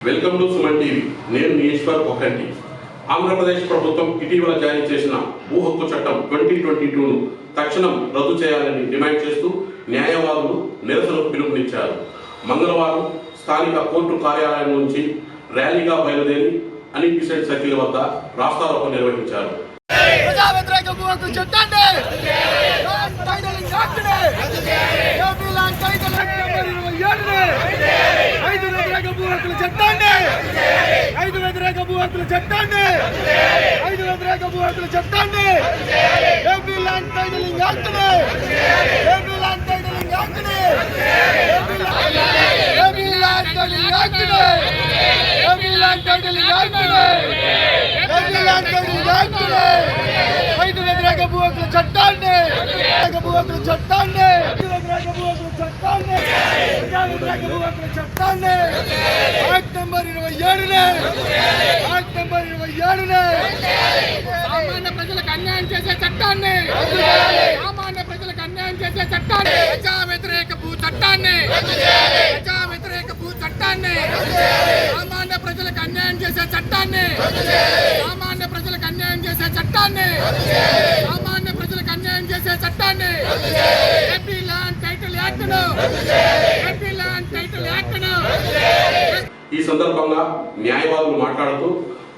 Welcome to Suman TV. నేను మీ ఈశ్వర్ ఒకటి. ఆంధ్రప్రదేశ్ ప్రభుత్వం ఇటీవల జారీ చేసిన భూ హక్కు చట్టం ట్వంటీ ట్వంటీ టూను తక్షణం రద్దు చేయాలని డిమాండ్ చేస్తూ న్యాయవాదులు నిరసనకు పిలుపునిచ్చారు. మంగళవారం స్థానిక కోర్టు కార్యాలయం నుంచి ర్యాలీగా బయలుదేరి అనిపిసెంట్ సర్కిల్ వద్ద రాస్తారోకం నిర్వహించారు ప్రజా వ్యతిరేక భూహక్కు చట్టాన్ని land titling యాక్ట్ని AP land title act number ఇరవై ఏడుని ఐదు వ్యతిరేక భూహక్కుల చట్టాన్ని ఐదు వ్యతిరేక భూహక్కుల చట్టాన్ని ఐదు వ్యతిరేక భూహక్కుల చట్టాన్ని ఏపీ ల్యాండ్ టైటిలింగ్ యాక్ట్ని ఏపీ ల్యాండ్ టైటిలింగ్ యాక్ట్ని ఏపీ ల్యాండ్ టైటిలింగ్ యాక్ట్ని ఏపీ ల్యాండ్ టైటిలింగ్ యాక్ట్ని ఐదు వ్యతిరేక భూ హక్కుల చట్టాన్ని వ్యతిరేక భూ హక్కుల చట్టాన్ని ఐదు వ్యతిరేక భూ చట్టాన్ని ప్రజా వ్యతిరేక భూ హక్కుల చట్టాన్ని యాక్ట్ నెంబర్ ఇరవై ఏడునే. యాక్ట్ నెంబర్ ఇరవై ఏడునే. సామాన్య ప్రజలకు అన్యాయం చేసే చట్టాన్ని. సామాన్య ప్రజలకు అన్యాయం చేసే చట్టాన్ని. ప్రజా వ్యతిరేక భూ చట్టాన్ని. ప్రజా వ్యతిరేక భూ చట్టాన్ని. సామాన్య ప్రజలకు అన్యాయం చేసే చట్టాన్ని. సామాన్య ప్రజలకు అన్యాయం చేసే చట్టాన్ని. సామాన్య ప్రజలకు అన్యాయం చేసే చట్టాన్ని. ఏపీ ల్యాండ్ టైటిల్ యాక్ట్ను ఏపీ ల్యాండ్ టైటిల్ యాక్ట్ను ఈ సందర్భంగా న్యాయవాదులు మాట్లాడుతూ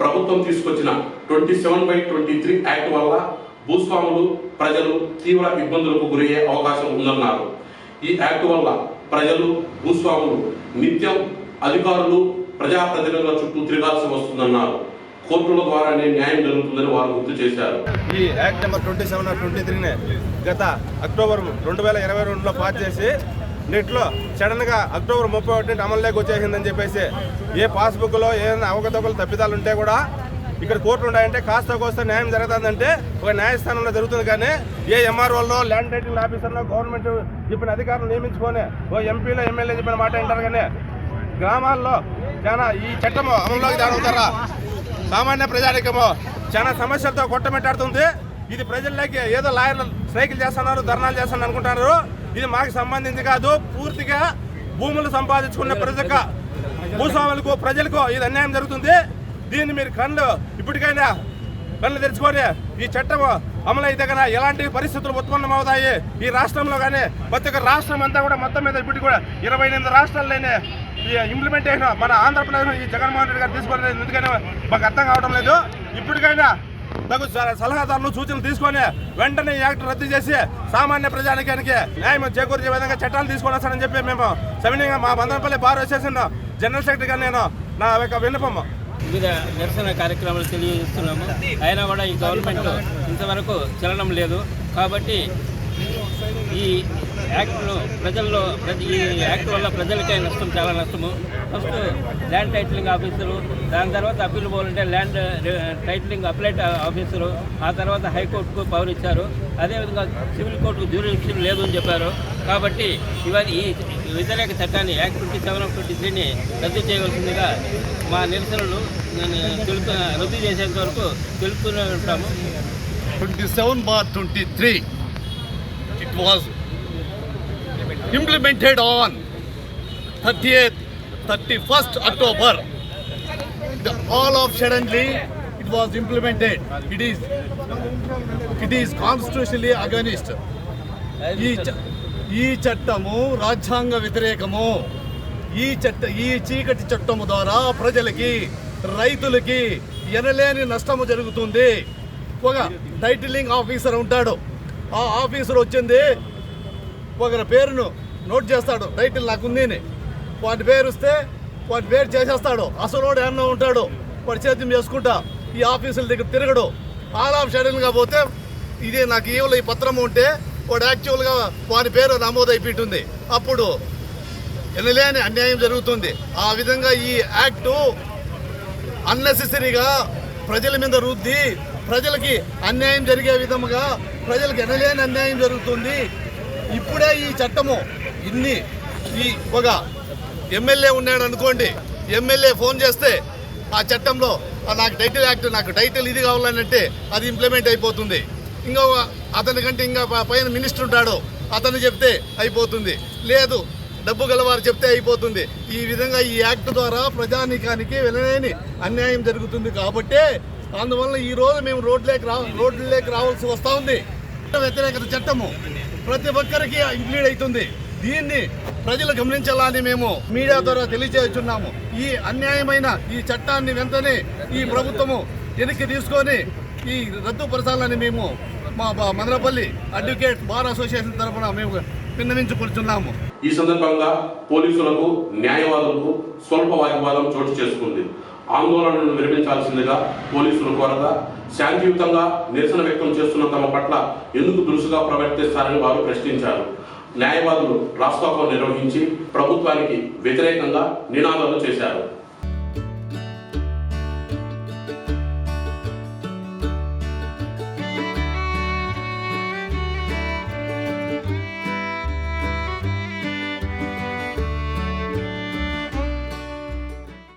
ప్రభుత్వం తీసుకొచ్చిన twenty seven by twenty three act వల్ల భూస్వాములు ప్రజలు తీవ్ర ఇబ్బందులకు గురయ్యే అవకాశం ఉందన్నారు. ఈ యాక్ట్ వల్ల ప్రజలు భూస్వాములు నిత్యం అధికారులు ప్రజాప్రతినిధుల చుట్టూ తిరగాల్సి వస్తుందన్నారు. కోర్టుల ద్వారానే న్యాయం జరుగుతుందని వారు గుర్తు చేశారు. ఈ act number twenty seven twenty త్రీనే గత అక్టోబర్ రెండు వేల ఇరవై రెండులో పాస్ చేసి నెట్లో సడన్గా అక్టోబర్ ముప్పై ఒకటి అమల్లోకి వచ్చేసిందని చెప్పేసి ఏ పాస్బుక్లో ఏదైనా అవకతవకలు తప్పిదాలు ఉంటే కూడా ఇక్కడ కోర్టులు ఉన్నాయంటే కాస్త కోస్త న్యాయం జరుగుతుందంటే ఒక న్యాయస్థానంలో జరుగుతుంది కానీ ఏ ఎంఆర్ఓలో ల్యాండ్ టైటిల్ ఆఫీసర్లో గవర్నమెంట్ చెప్పిన అధికారులు నియమించుకొని ఓ ఎంపీలో ఎమ్మెల్యే చెప్పిన మాట వింటారు కానీ గ్రామాల్లో చాలా ఈ చట్టము అమల్లోకి జరుగుతారా సామాన్య ప్రజానికము చాలా సమస్యలతో కొట్టమెట్టాడుతుంది. ఇది ప్రజల్లోకి ఏదో లాయర్లు స్ట్రైకులు చేస్తున్నారు ధర్నాలు చేస్తున్నారు అనుకుంటున్నారు. ఇది మాకు సంబంధించి కాదు పూర్తిగా భూములు సంపాదించుకున్న ప్రజలకు భూస్వాములకు ప్రజలకు ఇది అన్యాయం జరుగుతుంది. దీన్ని మీరు కళ్ళు ఇప్పటికైనా కళ్ళు తెరుచుకొని ఈ చట్టం అమలు అయితే కన్నా ఎలాంటి పరిస్థితులు ఉత్పన్నమవుతాయి ఈ రాష్ట్రంలో కానీ ప్రతి ఒక్క రాష్ట్రం అంతా కూడా మొత్తం మీద ఇప్పటికి కూడా ఇరవై ఎనిమిది రాష్ట్రాల్లోనే ఈ ఇంప్లిమెంటేషన్ మన ఆంధ్రప్రదేశ్ ఈ జగన్మోహన్ రెడ్డి గారు తీసుకోలేదు ఎందుకని మాకు అర్థం కావడం లేదు. ఇప్పటికైనా తగు సలహాదారులు సూచనలు తీసుకొని వెంటనే యాక్ట్ రద్దు చేసి సామాన్య ప్రజానికానికి న్యాయం చేకూర్చే విధంగా చట్టాలు తీసుకొని వస్తానని చెప్పి మేము సవినీయంగా మా బంధనపల్లి బార్ అసోసియేషన్ జనరల్ సెక్రటరీగా నేను నా యొక్క విన్నపము వివిధ నిరసన కార్యక్రమాలు తెలియజేస్తున్నాము. అయినా కూడా ఈ గవర్నమెంట్ ఇంతవరకు చెల్లడం లేదు. కాబట్టి ఈ యాక్ట్లో ప్రజల్లో ప్రతి ఈ యాక్ట్ వల్ల ప్రజలకే నష్టం చాలా నష్టము. ఫస్ట్ ల్యాండ్ టైటిలింగ్ ఆఫీసరు దాని తర్వాత అప్పీల్ పోవాలంటే ల్యాండ్ టైటిలింగ్ అప్లైట్ ఆఫీసరు ఆ తర్వాత హైకోర్టుకు పవర్ ఇచ్చారు. అదేవిధంగా సివిల్ కోర్టుకు జ్యూరిడిక్షన్ లేదు అని చెప్పారు. కాబట్టి ఇవన్నీ ఈ వ్యతిరేక చట్టాన్ని act twenty seven of twenty త్రీని రద్దు చేయవలసిందిగా మా నిరసనలు నేను తెలుపు రద్దు చేసేంత వరకు తెలుపుతూనే ఉంటాము 27 bar 23 it was implemented on thirty eighth thirty first October all of suddenly it was implemented it is it is constitutionally against ఈ ఈ చట్టము రాజ్యాంగ వ్యతిరేకము. ఈ చట్ట ఈ చీకటి చట్టము ద్వారా ప్రజలకి రైతులకి ఎనలేని నష్టము జరుగుతుంది. ఒక టైటిలింగ్ ఆఫీసర్ ఉంటాడు. ఆ ఆఫీసర్ వచ్చింది. ఒకరి పేరును నోట్ చేస్తాడు. టైటిల్ నాకు ఉంది అని. వాటి పేరు వస్తే వాటి పేరు చేసేస్తాడు. అసలు వాడు ఏమన్నా ఉంటాడు వాడు సేద్యం చేసుకుంటా ఈ ఆఫీసుల దగ్గర తిరగడు. ఆల్ ఆఫ్ పోతే ఇది నాకు ఈవెల ఈ పత్రం ఉంటే వాడు యాక్చువల్గా వాని పేరు నమోదైపోతుంది అప్పుడు ఎనలేని అన్యాయం జరుగుతుంది. ఆ విధంగా ఈ యాక్టు అన్నెసెసరీగా ప్రజల మీద రుద్ది ప్రజలకి అన్యాయం జరిగే విధముగా ప్రజలకు ఎనలేని అన్యాయం జరుగుతుంది. ఇప్పుడే ఈ చట్టము ఇన్ని ఈ ఒక ఎమ్మెల్యే ఉన్నాడు అనుకోండి ఎమ్మెల్యే ఫోన్ చేస్తే ఆ చట్టంలో నాకు టైటిల్ యాక్ట్ నాకు టైటిల్ ఇది కావాలనంటే అది ఇంప్లిమెంట్ అయిపోతుంది. ఇంకా అతని కంటే ఇంకా పైన మినిస్టర్ ఉంటాడు అతను చెప్తే అయిపోతుంది. లేదు డబ్బు గలవారు చెప్తే అయిపోతుంది. ఈ విధంగా ఈ యాక్ట్ ద్వారా ప్రజానీకానికి వెళ్ళలేని అన్యాయం జరుగుతుంది కాబట్టి అందువల్ల ఈ రోజు మేము రోడ్లేకి రా రోడ్లేకి రావాల్సి వస్తూ ఉంది. వ్యతిరేకత చట్టము ప్రతి ఒక్కరికి ఇంక్లీడ్ అవుతుంది. దీన్ని ప్రజలు గమనించాలని మేము మీడియా ద్వారా తెలియజేస్తున్నాము. ఈ అన్యాయమైన ఈ చట్టాన్ని వెంటనే ఈ ప్రభుత్వము వెనక్కి తీసుకొని ఈ రద్దుపరచాలని మేము మా మదనపల్లి అడ్వకేట్ బార్ అసోసియేషన్ తరఫున మేము విన్నవించుకుంటున్నాము. ఈ సందర్భంగా పోలీసులకు న్యాయవాదులకు స్వల్ప వాగ్వాదం చోటు చేసుకుంది. ఆందోళనను విరమించాల్సిందిగా పోలీసులు కోరగా శాంతియుతంగా నిరసన వ్యక్తం చేస్తున్న తమ పట్ల ఎందుకు దురుసుగా ప్రవర్తిస్తారని వారు ప్రశ్నించారు. న్యాయవాదులు రాస్తాపం నిర్వహించి ప్రభుత్వానికి వ్యతిరేకంగా నినాదాలు చేశారు.